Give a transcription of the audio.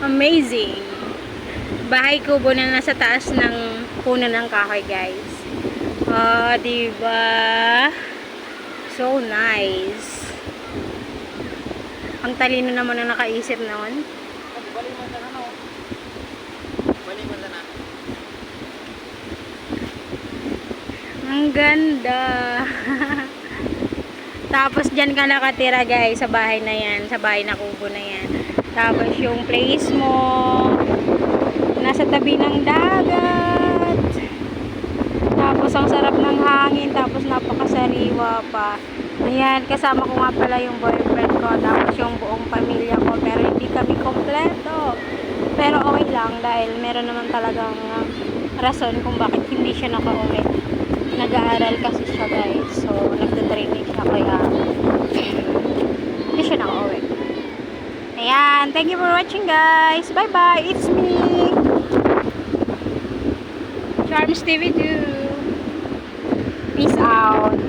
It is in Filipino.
Amazing. Bahay kubo na nasa taas ng puno ng kahoy, guys. Ah, diba? So nice. Ang talino naman ang nakaisip sana. Ang ganda. Tapos dyan ka nakatira guys sa bahay na yan, sa bahay na kubo na yan. Tapos yung place mo nasa tabi ng dagat. Tapos ang sarap ng hangin, tapos napakasariwa pa. Ayan, kasama ko nga pala yung boyfriend ko, tapos yung buong pamilya ko, pero hindi kami kompleto. Pero okay lang dahil meron naman talagang uh, rason kung bakit hindi siya nakauwi. Nag-aaral kasi siya guys, so nagda-training siya kaya hindi siya nakauwi. Ayan, thank you for watching guys. Bye bye, it's me. Charms TV 2. Peace out.